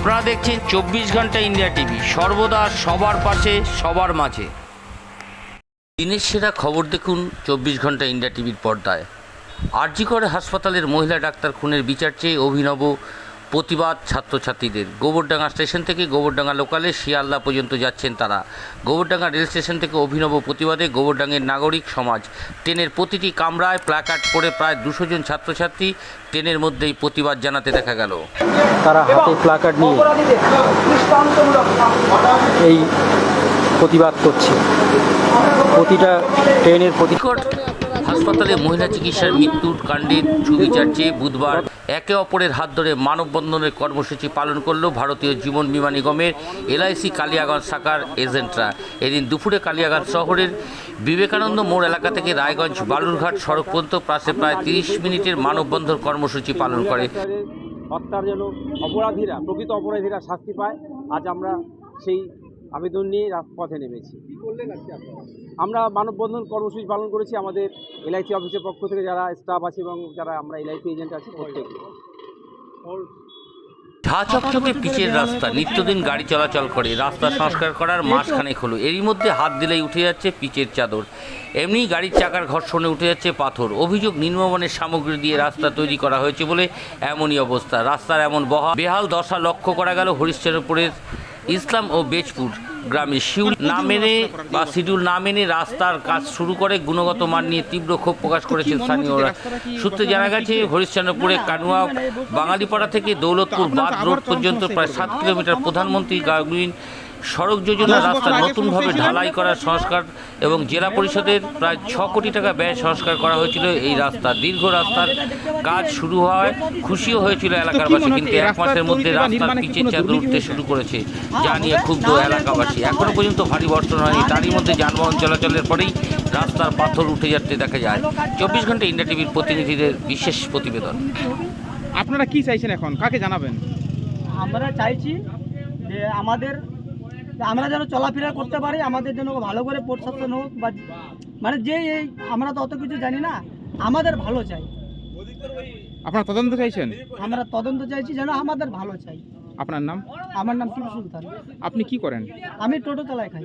আপনারা দেখছেন চব্বিশ ঘণ্টা ইন্ডিয়া টিভি। সর্বদা সবার পাশে, সবার মাঝে। দিনের সেরা খবর দেখুন চব্বিশ ঘণ্টা ইন্ডিয়া টিভির পর্দায়। আরজিকর হাসপাতালের মহিলা ডাক্তার খুনের বিচার চেয়ে অভিনব প্রতিবাদ ছাত্রছাত্রীদের। গোবরডাঙ্গা স্টেশন থেকে গোবরডাঙ্গা লোকালে শিয়ালদা পর্যন্ত যাচ্ছেন তারা। গোবরডাঙ্গা রেল স্টেশন থেকে অভিনব প্রতিবাদে গোবরডাঙ্গের নাগরিক সমাজ। ট্রেনের প্রতিটি কামরায় প্ল্যাকার্ড পড়ে প্রায় দুশো জন ছাত্রছাত্রী ট্রেনের মধ্যেই প্রতিবাদ জানাতে দেখা গেল। তারা হাতে প্লাকার্ড নিয়ে এই প্রতিবাদ করছে। প্রতিটা ট্রেনের প্রতি নিকট হাসপাতালে মহিলা চিকিৎসার মৃত্যুর কাণ্ডের সুবিচার চেয়ে বুধবার। একে অপরের হাত ধরে মানববন্ধনের কর্মসূচি পালন করল ভারতীয় জীবন বিমা নিগমের এলআইসি কালিয়াগঞ্জ শাখার এজেন্টরা। এদিন দুপুরে কালিয়াগঞ্জ শহরের বিবেকানন্দ মোড় এলাকা থেকে রায়গঞ্জ বালুরঘাট সড়ক পর্যন্ত প্রাসে প্রায় তিরিশ মিনিটের মানববন্ধন কর্মসূচি পালন করে। হত্যার যেন অপরাধীরা, প্রকৃত অপরাধীরা শাস্তি পায়। আজ আমরা সেই আবেদন নিয়ে রাজপথে নেমেছি। আমরা মানববন্ধন কর্মসূচি পালন করেছি আমাদের এলআইসি অফিসের পক্ষ থেকে যারা স্টাফ আছে এবং যারা আমরা এলআইসি এজেন্ট আছি প্রত্যেকে। ঝা চকচকে পিচের রাস্তা নিত্যদিন গাড়ি চলাচল করে রাস্তা সংস্কার করার মাসখানেক হলো এরই মধ্যে হাত দিলেই উঠে যাচ্ছে পিচের চাদর। এমনি গাড়ির চাকার ঘর্ষণে উঠে যাচ্ছে পাথর অভিযোগ নিম্নমানের সামগ্রী দিয়ে রাস্তা তৈরি করা হয়েছে বলে এমনই অবস্থা। রাস্তার এমন বহা বেহাল দশা লক্ষ্য করা গেল হরিশ্চন্দ্রপুরের ইসলাম ও বেজপুর গ্রামে শিউল না মেনে বা শিডিউল না মেনে রাস্তার কাজ শুরু করে গুণগত মান নিয়ে তীব্র ক্ষোভ প্রকাশ করেছেন স্থানীয়রা সূত্রে জানা গেছে, হরিশ্চন্দ্রপুরে কানুয়া, বাঙালিপাড়া থেকে দৌলতপুর বাদ রোড পর্যন্ত প্রায় সাত কিলোমিটার প্রধানমন্ত্রী গ্রামীণ সড়ক যোজনা রাস্তা নতুনভাবে ঢালাই করার সংস্কার এবং জেলা পরিষদের প্রায় ছ কোটি টাকা ব্যয় সংস্কার করা হয়েছিল এই রাস্তা। দীর্ঘ রাস্তার কাজ শুরু হওয়ায় খুশিও হয়েছিল এলাকাবাসী কিন্তু এক মাসের মধ্যে রাস্তার পিচের চাদর উঠতে শুরু করেছে যা নিয়ে ক্ষুব্ধ এলাকাবাসী। এখনও পর্যন্ত ভারী বর্ষণ হয়নি। তারই মধ্যে যানবাহন চলাচলের পরেই রাস্তার পাথর উঠে যাচ্ছে দেখা যায়। চব্বিশ ঘণ্টা ইন্ডিয়া টিভির প্রতিনিধিদের বিশেষ প্রতিবেদন। আপনারা কি চাইছেন এখন? কাকে জানাবেন? আমরা চাইছি যে আমাদের আমরা যেন চলাফেরা করতে পারি আমাদের জন্য ভালো করে প্রশাসন হোক বা মানে যে এই আমরা তো অত কিছু জানি না আমাদের ভালো চাই। আপনারা তদন্ত চাইছেন? আমরা তদন্ত চাইছি যেন আমাদের ভালো চাই। আপনার নাম? আমার নাম টিপু সুলতান। আপনি কি করেন? আমি টোটো চালাই খাই।